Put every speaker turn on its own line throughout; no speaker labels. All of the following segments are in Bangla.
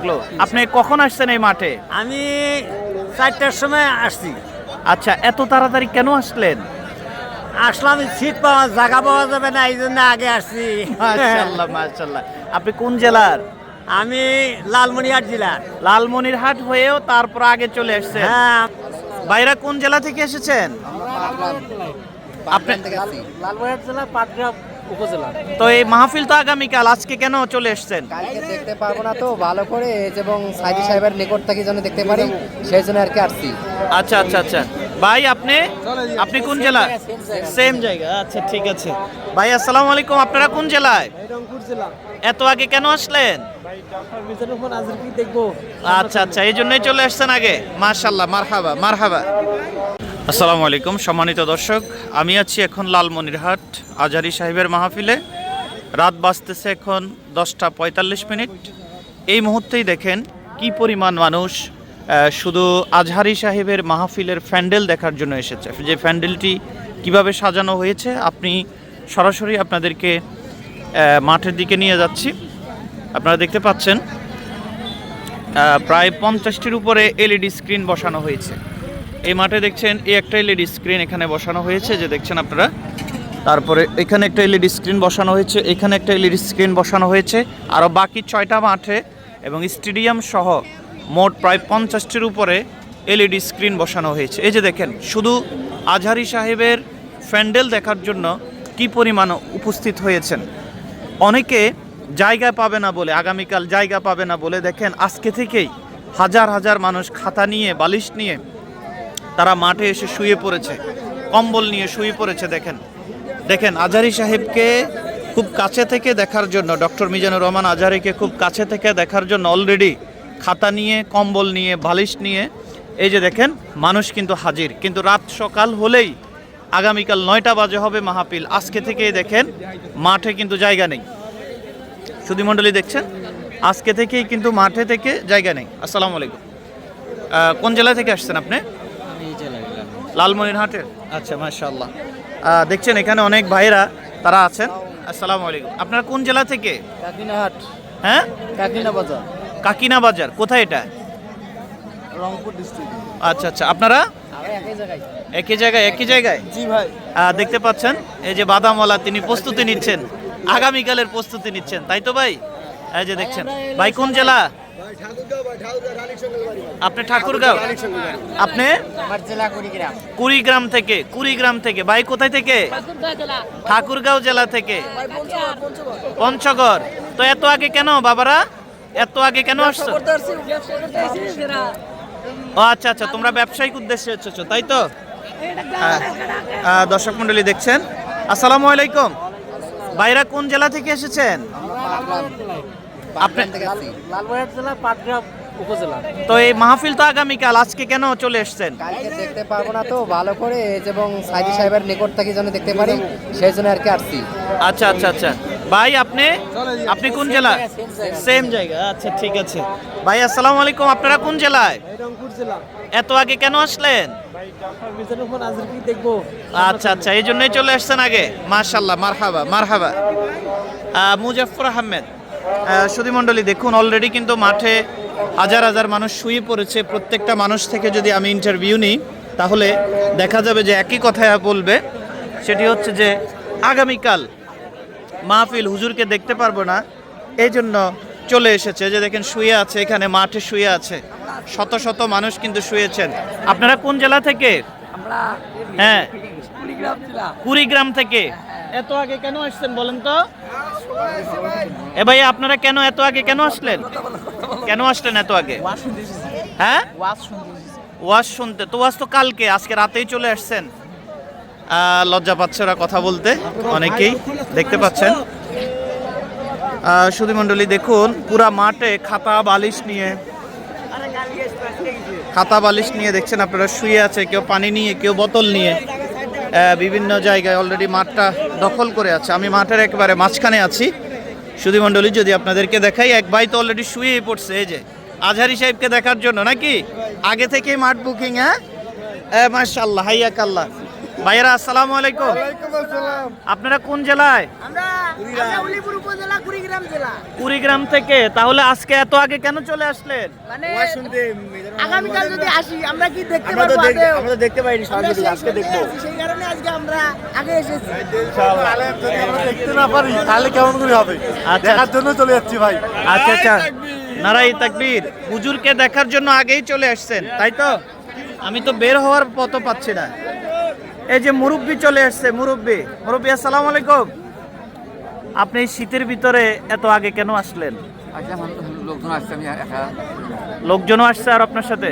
লাগল। আপনি কখন আসছেন এই মাঠে?
আমি চারটার সময় আসছি।
আচ্ছা এত তাড়াতাড়ি কেন আসলেন?
আসলাম সিট পাওয়া জায়গা পাওয়া যাবে না এই জন্য আগে আসছি।
মাশাআল্লাহ মাশাআল্লাহ। আপনি কোন জেলার?
আমি লালমনিরহাট জেলা।
লালমনিরহাট হয়েও তারপর আগে চলে আসছেন?
হ্যাঁ।
বাইরা কোন জেলা থেকে এসেছেন? আপনি
লালমনিরহাট জেলা পাটগ্রাম। উপজেলা।
তো এই মাহফিল তো আগামীকাল আজকে কেন চলে এসছেন?
কালকে দেখতে পারব না তো ভালো করে এবং সাইদি সাহেবের নিকট থেকে যেন দেখতে পারি সেই জন্য আর কি আসছি।
আচ্ছা আচ্ছা আচ্ছা। ভাই আপনি? আপনি কোন জেলা? সেম জায়গা আচ্ছা ঠিক আছে। ভাই আসসালামু আলাইকুম আপনারা কোন জেলায়?
রংপুর জেলা।
এত আগে কেন আসলেন? আচ্ছা আচ্ছা এই জন্যই চলে আসছেন আগে। মার্শাল্লাহ মারহাবা মারহাবা। আসসালামু আলাইকুম, সম্মানিত দর্শক। আমি আছি এখন লালমনিরহাট আজারি সাহেবের মাহফিলে। রাত বাজতেছে এখন দশটা পঁয়তাল্লিশ মিনিট। এই মুহূর্তেই দেখেন কি পরিমাণ মানুষ শুধু আজহারি সাহেবের মাহফিলের প্যান্ডেল দেখার জন্য এসেছে। যে প্যান্ডেলটি কীভাবে সাজানো হয়েছে, আপনি সরাসরি আপনাদেরকে মাঠের দিকে নিয়ে যাচ্ছি। আপনারা দেখতে পাচ্ছেন প্রায় পঞ্চাশটির উপরে এলইডি স্ক্রিন বসানো হয়েছে। এই মাঠে দেখছেন এই একটা এলইডি স্ক্রিন এখানে বসানো হয়েছে, যে দেখছেন আপনারা? তারপরে এখানে একটা এলইডি স্ক্রিন বসানো হয়েছে, এখানে একটা এলইডি স্ক্রিন বসানো হয়েছে আরও বাকি ছয়টা মাঠে এবং স্টেডিয়াম সহ মোট প্রায় পঞ্চাশটির উপরে এলইডি স্ক্রিন বসানো হয়েছে। এই যে দেখেন, শুধু আজহারি সাহেবের প্যান্ডেল দেখার জন্য কি পরিমাণ উপস্থিত হয়েছেন? অনেকে জায়গা পাবে না বলে, আগামীকাল জায়গা পাবে না বলে দেখেন, আজকে থেকেই হাজার হাজার মানুষ খাতা নিয়ে, বালিশ নিয়ে তারা মাঠে এসে শুয়ে পড়েছে, কম্বল নিয়ে শুয়ে পড়েছে, দেখেন। দেখেন আজারি সাহেবকে খুব কাছে থেকে দেখার জন্য, ডক্টর মিজানুর রহমান আজারিকে খুব কাছে থেকে দেখার জন্য অলরেডি খাতা নিয়ে, কম্বল নিয়ে, বালিশ নিয়ে, এই যে দেখেন, মানুষ কিন্তু হাজির। কিন্তু রাত সকাল হলেই আগামীকাল নয়টা বাজে হবে মাহফিল। আজকে থেকেই দেখেন, মাঠে কিন্তু জায়গা নেই। সুধী মণ্ডলী দেখছেন? আজকে থেকেই কিন্তু মাঠে থেকে জায়গা নেই। আসসালামু আলাইকুম। কোন জেলা থেকে আসছেন আপনি? লালমনিরহাটের। আচ্ছা মাশাআল্লাহ। আহ, দেখছেন এখানে অনেক ভাইরা তারা আছেন। আসসালামু আলাইকুম। আপনারা কোন জেলা থেকে?
কাকিনাহাট।
হ্যাঁ?
কাকিনা বাজার।
কাকিনা বাজার। কোথায় এটা?
রংপুর ডিস্ট্রিক্ট
আচ্ছা আচ্ছা। আপনারা?
একই জায়গায়।
একই জায়গায় একই জায়গায়?
জি ভাই।
দেখতে পাচ্ছেন এই যে বাদামওয়ালা তিনি প্রস্তুতি নিচ্ছেন। আগামীকালের প্রস্তুতি নিচ্ছেন। তাই তো ভাই? এই যে দেখছেন। ভাই কোন জেলা? আপনি ঠাকুরগাঁও? আপনি?
কুড়িগ্রাম।
কুড়িগ্রাম থেকে কুড়িগ্রাম থেকে। ভাই কোথায় থেকে? ঠাকুরগাঁও জেলা। থেকে। পঞ্চগড় তো এত আগে কেন বাবারা? এত আগে কেন আসছো? ও আচ্ছা আচ্ছা তোমরা ব্যবসায়িক উদ্দেশ্যে এসেছ তাই তো? দর্শক মন্ডলী দেখছেন? আসসালামু আলাইকুম। ভাইরা কোন জেলা থেকে এসেছেন? আপনি
থেকে
জেলা পাটগ্রাম উপজেলা।
তো এই মাহফিল তো আগামীকাল আজকে কেন চলে এসেছেন?
কালকে দেখতে পারব না তো ভালো করে এবং সাইদি সাহেবের নিকট থেকে যেন দেখতে পারি সেই জন্য আর কি আসছি।
আচ্ছা আচ্ছা আচ্ছা। ভাই আপনি আপনি কোন জেলা? সেম জায়গা আচ্ছা ঠিক আছে। ভাই আসসালামু আলাইকুম আপনারা কোন জেলায়?
রংপুর জেলা।
এত আগে কেন আসলেন? আচ্ছা আচ্ছা এই জন্যই চলে আসছেন আগে। মার্শাল্লাহ মারহাবা মারহাবা। আহ, মুজাফফর আহমেদ। সুধী মণ্ডলী দেখুন অলরেডি কিন্তু মাঠে হাজার হাজার মানুষ শুয়ে পড়েছে। প্রত্যেকটা মানুষ থেকে যদি আমি ইন্টারভিউ নিই তাহলে দেখা যাবে যে একই কথা বলবে। সেটি হচ্ছে যে আগামীকাল মাহফিল হুজুরকে দেখতে পারব না এই জন্য চলে এসেছে। যে দেখেন শুয়ে আছে এখানে মাঠে শুয়ে আছে। শত শত মানুষ কিন্তু শুয়েছেন। আপনারা কোন জেলা থেকে? হ্যাঁ। কুড়িগ্রাম থেকে? এত আগে কেন আসছেন বলেন তো? এ ভাই আপনারা কেন এত আগে কেন আসলেন? কেন আসলেন এত আগে? হ্যাঁ? ওয়াজ শুনতে তো ওয়াজ তো কালকে আজকে রাতেই চলে আসছেন। লজ্জা পাচ্ছে ওরা কথা বলতে অনেকেই দেখতে পাচ্ছেন। সুধী মণ্ডলী দেখুন পুরা মাঠে খাতা বালিশ নিয়ে। খাতা বালিশ নিয়ে দেখছেন আপনারা শুয়ে আছে কেউ পানি নিয়ে কেউ বোতল নিয়ে। বিভিন্ন জায়গায় অলরেডি মাঠটা দখল করে আছে। আমি মাঠের একেবারে মাঝখানে আছি। সুধী মণ্ডলী, যদি আপনাদেরকে দেখাই, এক ভাই তো অলরেডি শুয়ে পড়ছে, এই যে আজহারি সাহেবকে দেখার জন্য নাকি? আগে থেকে মাঠ বুকিং হ্যাঁ? মার্শাল্লাহ হাইয়া কাল্লাহ ভাইয়েরা আসসালামু আলাইকুম। আপনারা কোন জেলায়?
আমরা আমরা উলিপুর উপজেলা কুড়িগ্রাম জেলা।
কুড়িগ্রাম থেকে। তাহলে আজকে এত আগে কেন চলে আসলেন?
মানে আগামীকাল যদি আসি আমরা কি দেখতে
পাইনি
আমরা
সরাসরি আজকে দেখব।
সেই কারণে আজকে আমরা আগে এসেছি।
আমরা দেখতে না পারি তাহলে কেমন করে হবে?
আচ্ছা।
দেখার জন্য চলে যাচ্ছি ভাই।
আচ্ছা আচ্ছা। নারাই তাকবীর। হুজুরকে দেখার জন্য আগেই চলে আসছেন তাই তো? আমি তো বের হওয়ার পথ পাচ্ছি না। এই যে মুরব্বি চলে আসছে মুরব্বি। মুরব্বি আসসালামু আলাইকুম। আপনি শীতের ভিতরে এত আগে কেন আসলেন?
আচ্ছা লোকজন আসছে আমি একা।
লোকজনও আসছে আর আপনার সাথে?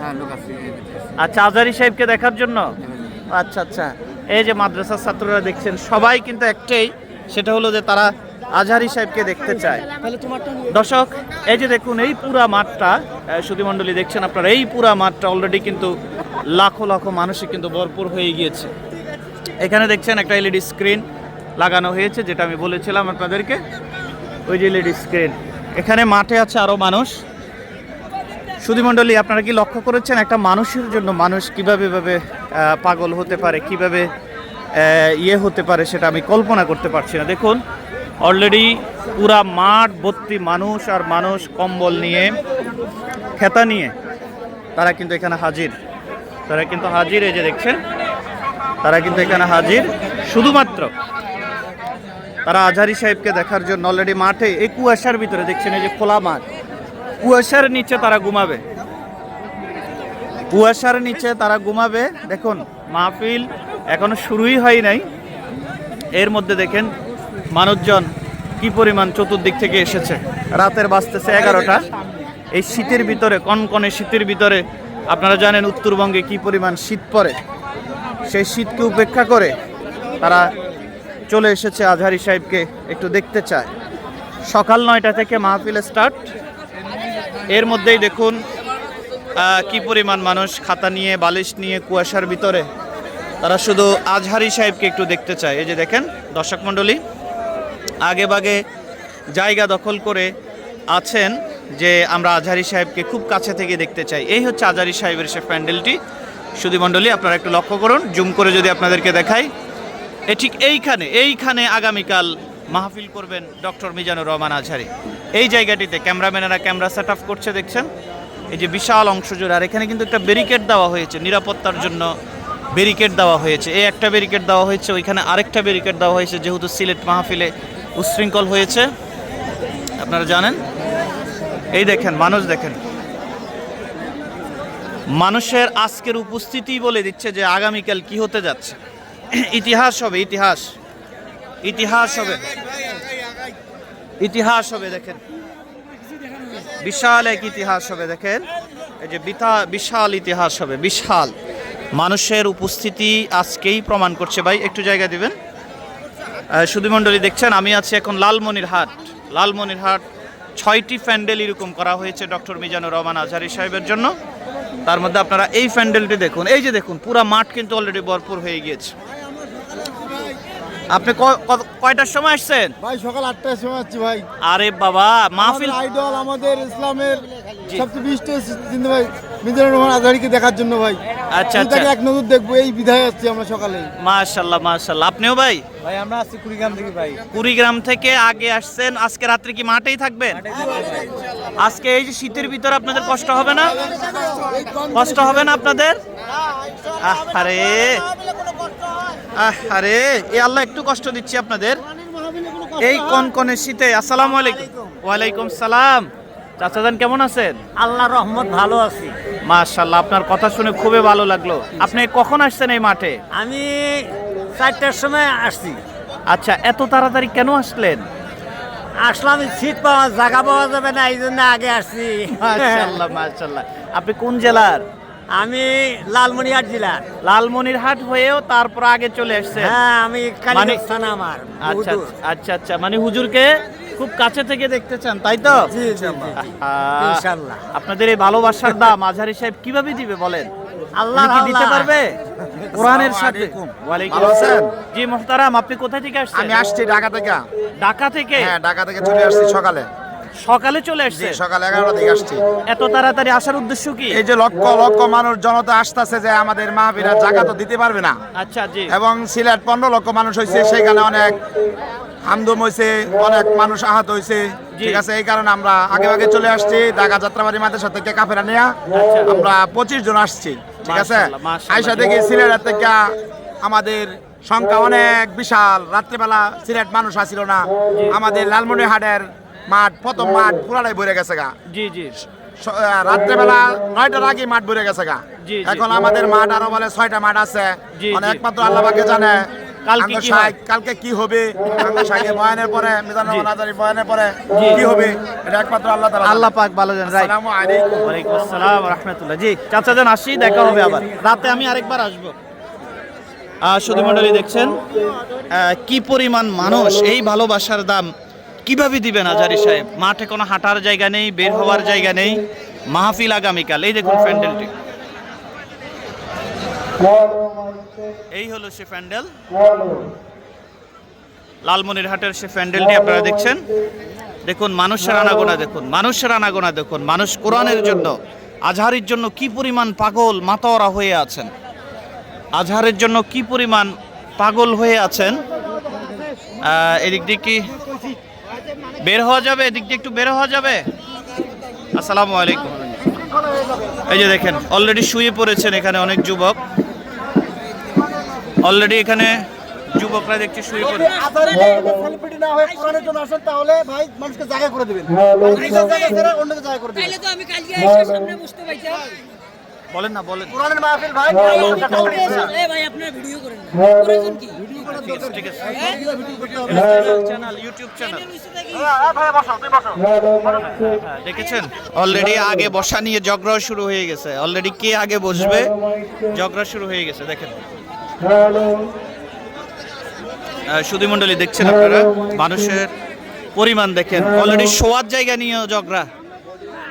হ্যাঁ
আচ্ছা আজারি সাহেবকে দেখার জন্য? আচ্ছা আচ্ছা। এই যে মাদ্রাসার ছাত্ররা দেখছেন সবাই কিন্তু একটাই সেটা হলো যে তারা আজহারি সাহেবকে দেখতে চায়। দর্শক এই যে দেখুন এই পুরা মাঠটা সুধীমণ্ডলী দেখছেন আপনারা এই পুরা মাঠটা অলরেডি কিন্তু লাখো লাখো মানুষই কিন্তু ভরপুর হয়ে গিয়েছে। এখানে দেখছেন একটা এলইডি স্ক্রিন লাগানো হয়েছে যেটা আমি বলেছিলাম আপনাদেরকে। ওই যে এলইডি স্ক্রিন। এখানে মাঠে আছে আরও মানুষ। সুধীমণ্ডলী আপনারা কি লক্ষ্য করেছেন একটা মানুষের জন্য মানুষ কীভাবে ভাবে আহ, পাগল হতে পারে কীভাবে ইয়ে হতে পারে সেটা আমি কল্পনা করতে পারছি না। দেখুন অলরেডি পুরা মাঠ ভর্তি মানুষ আর মানুষ কম্বল নিয়ে খেতা নিয়ে তারা কিন্তু এখানে হাজির। তারা কিন্তু হাজির এই যে দেখছেন, তারা কিন্তু এখানে হাজির। শুধুমাত্র তারা আজহারি সাহেবকে দেখার জন্য অলরেডি মাঠে, এই কুয়াশার ভিতরে দেখছেন, এই যে খোলা মাঠ। কুয়াশার নিচে তারা ঘুমাবে। কুয়াশার নিচে তারা ঘুমাবে। দেখুন, মাহফিল এখনও শুরুই হয় নাই। এর মধ্যে দেখেন মানুষজন কি পরিমাণ চতুর্দিক থেকে এসেছে। রাতের বাজতেছে এগারোটা। এই শীতের ভিতরে, কনকনে শীতের ভিতরে আপনারা জানেন উত্তরবঙ্গে কি পরিমাণ শীত পড়ে? সেই শীতকে উপেক্ষা করে তারা চলে এসেছে আজহারি সাহেবকে একটু দেখতে চায়। সকাল নয়টা থেকে মাহফিল স্টার্ট এর মধ্যেই দেখুন কি পরিমাণ মানুষ খাতা নিয়ে, বালিশ নিয়ে কুয়াশার ভিতরে তারা শুধু আজহারি সাহেবকে একটু দেখতে চায়। এই যে দেখেন, দর্শক মণ্ডলী, আগে বাগে জায়গা দখল করে আছেন যে আমরা আজহারি সাহেবকে খুব কাছে থেকে দেখতে চাই। এই হচ্ছে আজহারি সাহেবের সে প্যান্ডেলটি। সুধী মণ্ডলী, আপনারা একটু লক্ষ্য করুন। জুম করে যদি আপনাদেরকে দেখাই। এ ঠিক এইখানে এইখানে আগামীকাল মাহফিল করবেন ডক্টর মিজানুর রহমান আজহারি। এই জায়গাটিতে ক্যামেরাম্যানেরা ক্যামেরা সেট আপ করছে, দেখছেন? এই যে বিশাল অংশ জুড়ে, আর এখানে কিন্তু একটা ব্যারিকেড দেওয়া হয়েছে। নিরাপত্তার জন্য ব্যারিকেড দেওয়া হয়েছে। এই একটা ব্যারিকেড দেওয়া হয়েছে, ওইখানে আরেকটা ব্যারিকেড দেওয়া হয়েছে, যেহেতু সিলেট মাহফিলে উশৃঙ্খল হয়েছে। আপনারা জানেন? এই দেখেন, মানুষ দেখেন। মানুষের আজকের উপস্থিতি বলে দিচ্ছে যে আগামীকাল কি হতে যাচ্ছে। ইতিহাস হবে, ইতিহাস। ইতিহাস হবে। ইতিহাস হবে, দেখেন। বিশাল এক ইতিহাস হবে, দেখেন। এই যে বিশাল ইতিহাস হবে, বিশাল। মানুষের উপস্থিতি আজকেই প্রমাণ করছে। ভাই, একটু জায়গা দিবেন? সুধীমণ্ডলী দেখছেন, আমি আছি এখন লালমনির হাট লালমনির হাট ছয়টি প্যান্ডেল এরকম করা হয়েছে ডক্টর মিজানুর রহমান আজহারি সাহেবের জন্য। তার মধ্যে আপনারা এই প্যান্ডেলটি দেখুন। এই যে দেখুন পুরো মাঠ কিন্তু অলরেডি ভরপুর হয়ে গিয়েছে। আপনি কয়টার সময় আসছেন?
ভাই সকাল আটটার সময় আসছি ভাই।
আরে বাবা মাহফিল
আইডল আমাদের ইসলামের সবচেয়ে চিন্তা ভাই মিজানুর রহমান আজহারিকে দেখার জন্য ভাই।
আচ্ছা আচ্ছা।
এক নজর দেখব এই বিধায় আসছি আমরা সকালে
মাশাল্লাহ মাশাল্লাহ। আপনিও ভাই?
ভাই আমরা আসছি কুড়িগ্রাম থেকে ভাই।
কুড়িগ্রাম থেকে আগে আসছেন আজকে রাত্রে কি মাঠেই থাকবেন? আজকে এই যে শীতের ভিতরে আপনাদের কষ্ট হবে না? কষ্ট হবে না আপনাদের? আরে আরে এ আল্লাহ একটু কষ্ট দিচ্ছি আপনাদের। এই কনকনে শীতে আসসালামু আলাইকুম। ওয়ালাইকুম সালাম। চাচাজান কেমন আছেন?
আল্লাহ রহমত ভালো আছি।
মাশাল্লাহ আপনার কথা শুনে খুবই ভালো লাগল। আপনি কখন আসছেন এই মাঠে?
আমি চারটার সময় আসছি।
আচ্ছা এত তাড়াতাড়ি কেন আসলেন?
আসলাম সিট পাওয়া জায়গা পাওয়া যাবে না এই জন্য আগে আসছি।
মাশাল্লাহ মাশাল্লাহ আপনি কোন জেলার?
আমি লালমনিহাট জেলা।
লালমনিরহাট হয়েও তারপর আগে চলে আসছে
হ্যাঁ আমি
মানে-
কালীগঞ্জ আমার
আচ্ছা আচ্ছা আচ্ছা মানে হুজুরকে খুব কাছে থেকে দেখতে চান তাই তো। আপনাদের এই ভালোবাসার দাম মাঝারি সাহেব কীভাবে দিবে বলেন?
আল্লাহ
কি দিতে। পারবে? কোরআনের সাথে। ওয়ালাইকুম আসসালাম। জি মুহতারাম আপনি কোথা থেকে আসছেন?
আমি আসছি ঢাকা থেকে।
ঢাকা থেকে?
হ্যাঁ ঢাকা থেকে চলে আসছি সকালে।
সকালে চলে আসছে?
সকাল এগারোটা থেকে আসছি।
এত তাড়াতাড়ি আসার উদ্দেশ্য কি?
এই যে লক্ষ লক্ষ মানুষ জনতা আসতেছে যে আমাদের মাহবিরা জায়গা তো দিতে পারবে না।
আচ্ছা জি।
এবং সিলেট পনেরো লক্ষ মানুষ হয়েছে সেখানে অনেক হামদুম হয়েছে অনেক মানুষ আহত হয়েছে ঠিক আছে এই কারণে আমরা আগে আগে চলে আসছি ঢাকা যাত্রাবাড়ি মাদ্রাসা থেকে কাফেরা নেয়া আমরা পঁচিশ জন আসছি ঠিক আছে। আইসা দেখি সিলেটের থেকে আমাদের সংখ্যা অনেক বিশাল। রাত্রিবেলা সিলেট মানুষ আসছিল না। আমাদের লালমনিরহাটের মাঠ প্রথম মাঠ পুরাটাই ভরে গেছে গা।
জি জি।
রাত্রেবেলা নয়টার আগে মাঠ ভরে গেছে গা। এখন আমাদের মাঠ আরও বলে ছয়টা মাঠ আছে। মানে একমাত্র আল্লাহ পাকে জানে
কালকে কি
হবে বয়ানের পরে বয়ানের পরে কি হবে? এটা একমাত্র আল্লাহ
আল্লাহ পাক ভালো জানেন
আসসালামু আলাইকুম।
ওয়ালাইকুম আসসালাম রহমতুল্লাহ। জি চাচা যান আসি দেখা হবে আবার। রাতে আমি আরেকবার আসব। শুধু মন্ডলী দেখছেন। কি পরিমাণ মানুষ এই ভালোবাসার দাম কীভাবে দিবেন আজারি সাহেব? মাঠে কোনো হাঁটার জায়গা নেই, বের হওয়ার জায়গা নেই। মাহফিল আগামীকাল। এই দেখুন প্যান্ডেলটি। এই হলো সে প্যান্ডেল। লালমনিরহাটের সে প্যান্ডেলটি আপনারা দেখছেন। দেখুন, মানুষের আনাগোনা দেখুন, মানুষের আনাগোনা দেখুন, মানুষ কোরআনের জন্য, আজহারের জন্য কি পরিমাণ পাগল, মাতোয়ারা হয়ে আছেন? আজহারের জন্য কি পরিমাণ পাগল হয়ে আছেন? এদিক দিয়ে কি বের হওয়া যাবে? এদিক দিয়ে একটু বের হওয়া যাবে? আসসালামু আলাইকুম। এই যে দেখেন অলরেডি শুয়ে পড়েছেন এখানে অনেক যুবক। অলরেডি এখানে যুবকরা দেখছি শুয়ে পড়ে
সেলিব্রিটি না হয়ে কোরআনের জন্য আসেন তাহলে ভাই মানুষকে জায়গা করে দিবেন। অন্যকে জায়গা করে দিবেন।
তাইলে তো আমি কালকে এসে সামনে বসতে
বলেন না বলেন।
কোরআনের মাহফিল ভাই
ভাই আপনার ভিডিও করেন। প্রয়োজন কি?
ঠিক আছে চ্যানেল ইউটিউব চ্যানেল
ভাই বসো তুই বসো
হ্যাঁ, দেখেছেন? অলরেডি আগে বসা নিয়ে ঝগড়া শুরু হয়ে গেছে। অলরেডি কে আগে বসবে? ঝগড়া শুরু হয়ে গেছে দেখেন। সুধী মন্ডলী দেখছেন আপনারা? মানুষের পরিমাণ দেখেন। অলরেডি শোয়ার জায়গা নিয়েও ঝগড়া।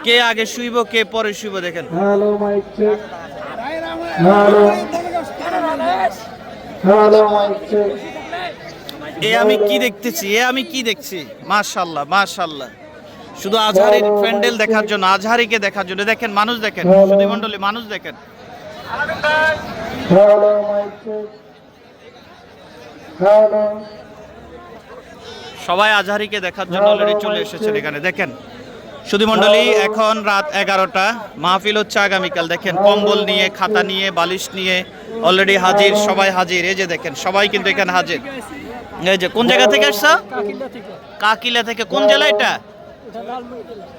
কে আগে শুইব কে পরে শুইব দেখেন। এ আমি কি দেখতেছি? এ আমি কি দেখছি? মাশাল্লাহ মাশাল্লাহ শুধু আজহারির প্যান্ডেল দেখার জন্য আজহারিকে দেখার জন্য। দেখেন মানুষ দেখেন সুধী মন্ডলী মানুষ দেখেন। সবাই আজহারিকে দেখার জন্য অলরেডি চলে এসেছেন এখানে। দেখেন সুধী মন্ডলী এখন রাত এগারোটা। মাহফিল হচ্ছে আগামীকাল। দেখেন, কম্বল নিয়ে, খাতা নিয়ে, বালিশ নিয়ে অলরেডি হাজির, সবাই হাজির। এই যে দেখেন, সবাই কিন্তু এখানে হাজির। এই যে, কোন জায়গা থেকে আসছো? কাকিলা থেকে। কোন জেলা এটা?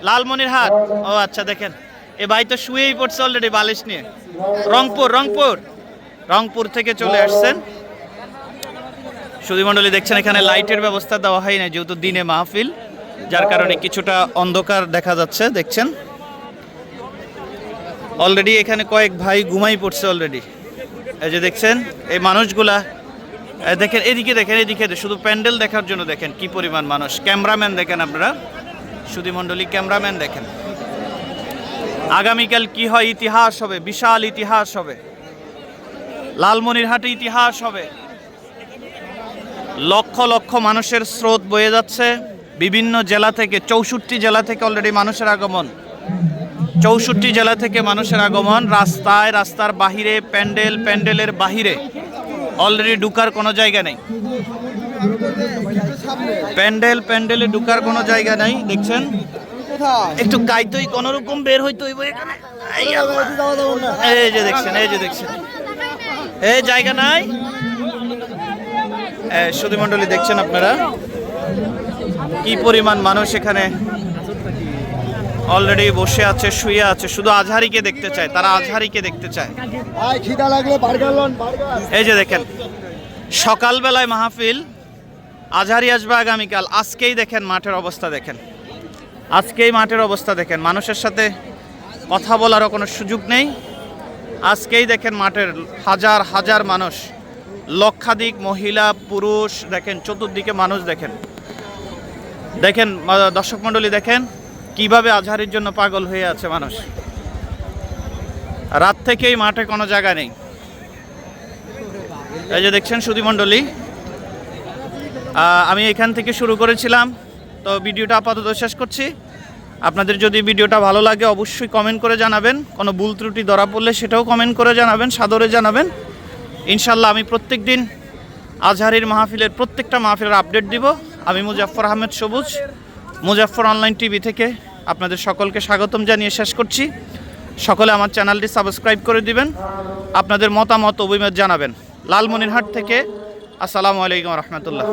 লালমনিরহাট। ও আচ্ছা দেখেন, এ ভাই তো শুয়েই পড়ছে অলরেডি বালিশ নিয়ে। রংপুর রংপুর। রংপুর থেকে চলে আসছেন। সুধীমণ্ডলী, দেখছেন এখানে লাইটের ব্যবস্থা দেওয়া হয় না যেহেতু দিনে মাহফিল। যার কারণে কিছুটা অন্ধকার দেখা যাচ্ছে, দেখছেন? অলরেডি এখানে কয়েক ভাই ঘুমাই পড়ছে অলরেডি এই যে দেখছেন, এই মানুষগুলা দেখেন, এদিকে দেখেন, এদিকে শুধু প্যান্ডেল দেখার জন্য দেখেন, কি পরিমাণ মানুষ। ক্যামেরাম্যান দেখেন আপনারা। সুধীমণ্ডলী ক্যামেরাম্যান দেখেন। আগামীকাল কি হয়? ইতিহাস হবে, বিশাল ইতিহাস হবে। লালমনিরহাটে ইতিহাস হবে। লক্ষ লক্ষ মানুষের স্রোত বয়ে যাচ্ছে। বিভিন্ন জেলা থেকে, চৌষট্টি জেলা থেকে অলরেডি মানুষের আগমন। চৌষট্টি জেলা থেকে মানুষের আগমন, রাস্তায়, রাস্তার বাহিরে, প্যান্ডেল, প্যান্ডেলের বাহিরে। অলরেডি ঢুকার কোনো জায়গা নেই। প্যান্ডেল, প্যান্ডেলে ঢুকার কোনো জায়গা নেই, দেখছেন? একটু গাইতই কোন রকম বের হইতো এই যে দেখছেন, এই যে দেখছেন। এই জায়গা নাই? সুধী মণ্ডলী দেখছেন আপনারা? কি পরিমাণ মানুষ এখানে অলরেডি বসে আছে শুয়ে আছে? শুধু আজহারিকে দেখতে চায় তারা আজহারিকে দেখতে চায়।
খিদা লাগলে
এই যে দেখেন সকালবেলায় মাহফিল আজহারি আসবে আগামীকাল। আজকেই দেখেন মাঠের অবস্থা দেখেন। আজকেই মাঠের অবস্থা দেখেন। মানুষের সাথে কথা বলারও কোনো সুযোগ নেই। আজকেই দেখেন মাঠের হাজার হাজার মানুষ লক্ষাধিক মহিলা পুরুষ দেখেন চতুর্দিকে মানুষ দেখেন। দেখেন দর্শক মণ্ডলী, দেখেন কীভাবে আজহারির জন্য পাগল হয়ে আছে মানুষ। রাত থেকেই মাঠে কোনো জায়গা নেই। এই যে দেখছেন সুধীমণ্ডলী আমি এখান থেকে শুরু করেছিলাম, তো ভিডিওটা আপাতত শেষ করছি। আপনাদের যদি ভিডিওটা ভালো লাগে, অবশ্যই কমেন্ট করে জানাবেন। কোনো ভুল ত্রুটি ধরা পড়লে সেটাও কমেন্ট করে জানাবেন, সাদরে জানাবেন। ইনশাল্লাহ আমি প্রত্যেক দিন আজহারির মাহফিলের প্রত্যেকটা মাহফিলের আপডেট দিব। আমি মুজাফর আহমেদ সবুজ মুজাফর অনলাইন টিভি থেকে আপনাদের সকলকে স্বাগতম জানিয়ে শেষ করছি। সকলে আমার চ্যানেলটি সাবস্ক্রাইব করে দিবেন, আপনাদের মতামত, অভিমত জানাবেন। লালমনিরহাট থেকে, আসসালামু আলাইকুম রহমতুল্লাহ।